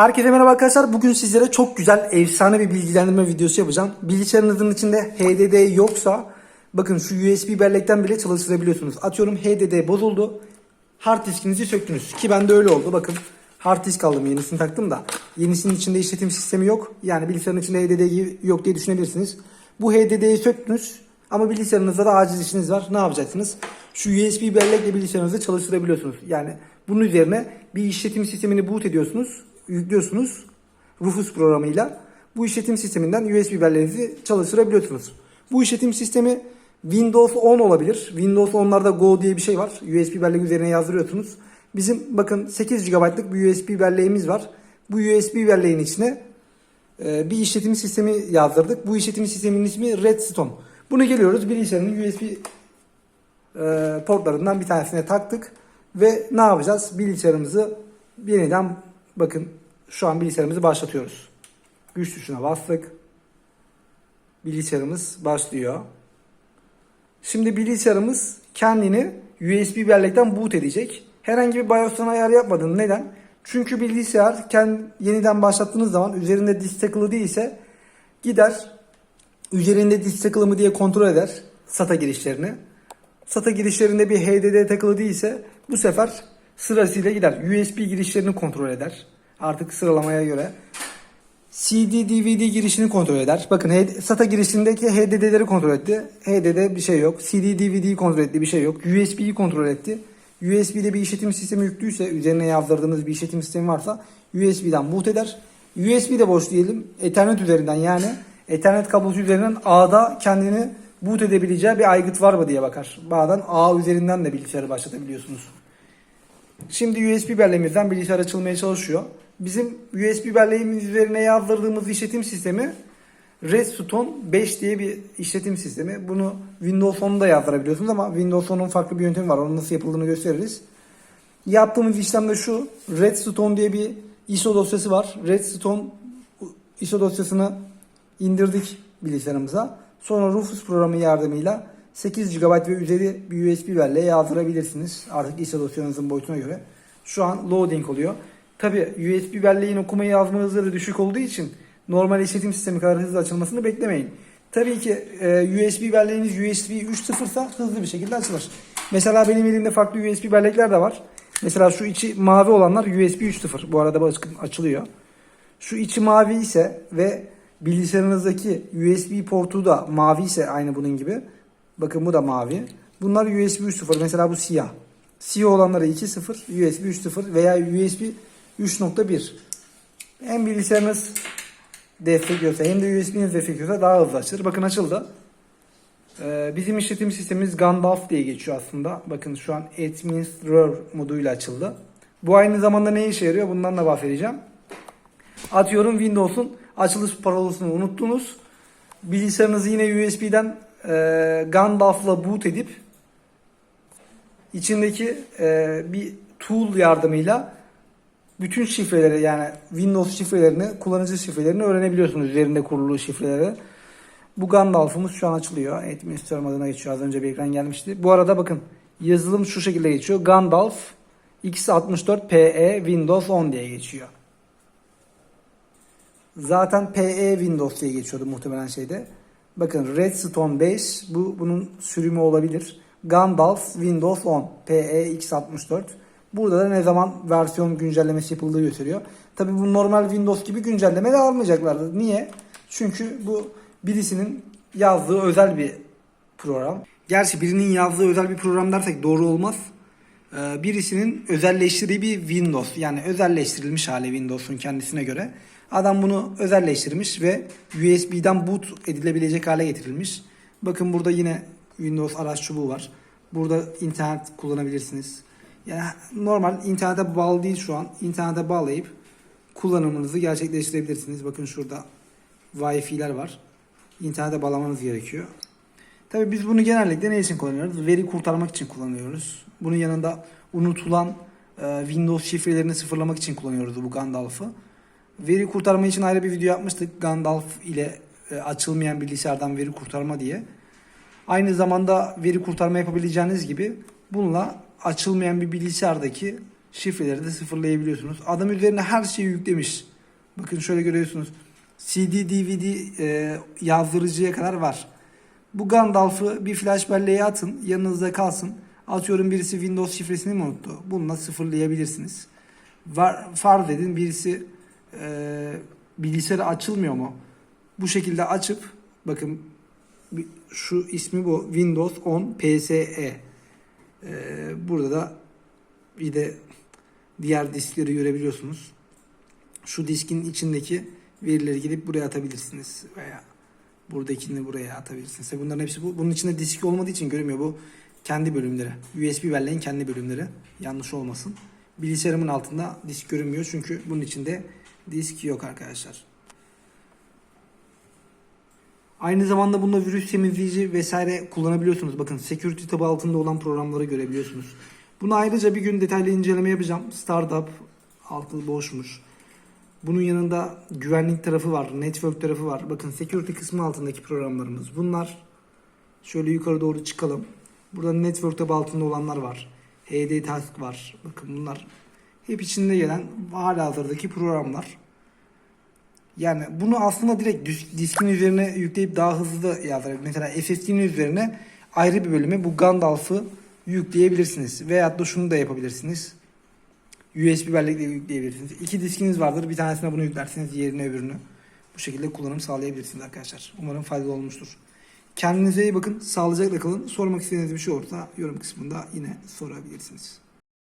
Herkese merhaba arkadaşlar. Bugün sizlere çok güzel, efsane bir bilgilendirme videosu yapacağım. Bilgisayarınızın içinde HDD yoksa bakın şu USB bellekten bile çalıştırabiliyorsunuz. Atıyorum HDD bozuldu. Hard diskinizi söktünüz. Ki bende öyle oldu. Bakın hard disk aldım yenisini taktım da. Yenisinin içinde işletim sistemi yok. Yani bilgisayarın içinde HDD yok diye düşünebilirsiniz. Bu HDD'yi söktünüz. Ama bilgisayarınızda da acil işiniz var. Ne yapacaksınız? Şu USB bellekle bilgisayarınızı çalıştırabiliyorsunuz. Yani bunun üzerine bir işletim sistemini boot ediyorsunuz. Yüklüyorsunuz. Rufus programıyla. Bu işletim sisteminden USB belleğinizi çalıştırabiliyorsunuz. Bu işletim sistemi Windows 10 olabilir. Windows 10'larda Go diye bir şey var. USB bellek üzerine yazdırıyorsunuz. Bizim bakın 8 GB'lık bir USB belleğimiz var. Bu USB belleğin içine e, bir işletim sistemi yazdırdık. Bu işletim sisteminin ismi Redstone. Bunu geliyoruz bilgisayarın USB e, portlarından bir tanesine taktık ve ne yapacağız? Bilgisayarımızı yeniden bakın şu an bilgisayarımızı başlatıyoruz. Güç tuşuna bastık. Bilgisayarımız başlıyor. Şimdi bilgisayarımız kendini USB bellekten boot edecek. Herhangi bir BIOS'tan ayar yapmadım. Neden? Çünkü bilgisayar kendi yeniden başlattığınız zaman üzerinde disk takılı değilse gider üzerinde disk takılı mı diye kontrol eder SATA girişlerini. SATA girişlerinde bir HDD takılı değilse bu sefer sırasıyla gider. USB girişlerini kontrol eder. Artık sıralamaya göre. CD, DVD girişini kontrol eder. Bakın SATA girişindeki HDD'leri kontrol etti. HDD bir şey yok. CD, DVD'yi kontrol etti bir şey yok. USB'yi kontrol etti. USB'de bir işletim sistemi yüklüyse, üzerine yazdırdığınız bir işletim sistemi varsa USB'den boot eder. USB de boş diyelim. Ethernet üzerinden yani Ethernet kablosu üzerinden A'da kendini boot edebileceği bir aygıt var mı diye bakar. Bağdan A üzerinden de bilgisayarı başlatabiliyorsunuz. Şimdi USB belleğimizden bilgisayar açılmaya çalışıyor. Bizim USB belleğimiz üzerine yazdırdığımız işletim sistemi Redstone 5 diye bir işletim sistemi. Bunu Windows 10'da yazdırabiliyorsunuz ama Windows 10'un farklı bir yöntemi var. Onun nasıl yapıldığını gösteririz. Yaptığımız işlem de şu. Redstone diye bir ISO dosyası var. Redstone ISO dosyasını indirdik bilgisayarımıza. Sonra Rufus programı yardımıyla 8 GB ve üzeri bir USB belleğe yazdırabilirsiniz. Artık ISO dosyanızın boyutuna göre. Şu an loading oluyor. Tabi USB belleğin okuma yazma hızları düşük olduğu için normal işletim sistemi kadar hızlı açılmasını beklemeyin. Tabii ki e, USB belleğiniz USB 3.0 ise hızlı bir şekilde açılır. Mesela benim elimde farklı USB bellekler de var. Mesela şu içi mavi olanlar USB 3.0. Bu arada açılıyor. Şu içi mavi ise ve bilgisayarınızdaki USB portu da mavi ise aynı bunun gibi. Bakın bu da mavi. Bunlar USB 3.0. Mesela bu siyah. Siyah olanları 2.0, USB 3.0 veya USB 3.1. Hem bilgisayarınız destekliyorsa hem de USB'niz destekliyorsa daha hızlı açılır. Bakın açıldı. Ee, bizim işletim sistemimiz Gandalf diye geçiyor aslında. Bakın şu an Administrator moduyla açıldı. Bu aynı zamanda ne işe yarıyor? Bundan da bahsedeceğim. Atıyorum Windows'un açılış parolasını unuttunuz. Bilgisayarınızı yine USB'den e, Gandalf'la boot edip içindeki e, bir tool yardımıyla bütün şifreleri yani Windows şifrelerini, kullanıcı şifrelerini öğrenebiliyorsunuz üzerinde kurulu şifreleri. Bu Gandalf'ımız şu an açılıyor. Administrator adına geçiyor. Az önce bir ekran gelmişti. Bu arada bakın yazılım şu şekilde geçiyor. Gandalf X64 PE Windows 10 diye geçiyor. Zaten PE Windows diye geçiyordu muhtemelen şeyde. Bakın Redstone 5 bu bunun sürümü olabilir. Gandalf Windows 10 PE X64. Burada da ne zaman versiyon güncellemesi yapıldığı gösteriyor. Tabi bu normal Windows gibi güncelleme de almayacaklardı. Niye? Çünkü bu birisinin yazdığı özel bir program. Gerçi birinin yazdığı özel bir program dersek doğru olmaz. Ee, birisinin özelleştirdiği bir Windows. Yani özelleştirilmiş hali Windows'un kendisine göre. Adam bunu özelleştirmiş ve USB'den boot edilebilecek hale getirilmiş. Bakın burada yine Windows araç çubuğu var. Burada internet kullanabilirsiniz. Yani normal internete bağlı değil şu an. İnternete bağlayıp kullanımınızı gerçekleştirebilirsiniz. Bakın şurada Wi-Fi'ler var. İnternete bağlamanız gerekiyor. Tabi biz bunu genellikle ne için kullanıyoruz? Veri kurtarmak için kullanıyoruz. Bunun yanında unutulan e, Windows şifrelerini sıfırlamak için kullanıyoruz bu Gandalf'ı. Veri kurtarma için ayrı bir video yapmıştık. Gandalf ile e, açılmayan bilgisayardan veri kurtarma diye. Aynı zamanda veri kurtarma yapabileceğiniz gibi bununla açılmayan bir bilgisayardaki şifreleri de sıfırlayabiliyorsunuz. Adam üzerine her şeyi yüklemiş. Bakın şöyle görüyorsunuz. CD, DVD e, yazdırıcıya kadar var. Bu Gandalf'ı bir flash belleğe atın. Yanınızda kalsın. Atıyorum birisi Windows şifresini mi unuttu? Bununla sıfırlayabilirsiniz. Var, farz edin birisi e, bilgisayarı açılmıyor mu? Bu şekilde açıp bakın şu ismi bu Windows 10 PSE. E, burada da bir de diğer diskleri görebiliyorsunuz. Şu diskin içindeki verileri gidip buraya atabilirsiniz veya buradakini buraya atabilirsiniz. Bunların hepsi bu. Bunun içinde disk olmadığı için görünmüyor bu kendi bölümleri. USB belleğin kendi bölümleri. Yanlış olmasın. Bilgisayarımın altında disk görünmüyor çünkü bunun içinde disk yok arkadaşlar. Aynı zamanda bunda virüs temizleyici vesaire kullanabiliyorsunuz. Bakın security tabi altında olan programları görebiliyorsunuz. Bunu ayrıca bir gün detaylı inceleme yapacağım. Startup altı boşmuş. Bunun yanında güvenlik tarafı var, network tarafı var. Bakın security kısmı altındaki programlarımız. Bunlar şöyle yukarı doğru çıkalım. Burada network tabi altında olanlar var. HD task var. Bakın bunlar hep içinde gelen hala hazırdaki programlar. Yani bunu aslında direkt dis- diskin üzerine yükleyip daha hızlı yazdırarak mesela SSD'nin üzerine ayrı bir bölüme bu Gandalf'ı yükleyebilirsiniz. Veyahut da şunu da yapabilirsiniz. USB bellekle yükleyebilirsiniz. İki diskiniz vardır. Bir tanesine bunu yüklersiniz, diğerine öbürünü. Bu şekilde kullanım sağlayabilirsiniz arkadaşlar. Umarım faydalı olmuştur. Kendinize iyi bakın. Sağlıcakla kalın. Sormak istediğiniz bir şey olursa yorum kısmında yine sorabilirsiniz.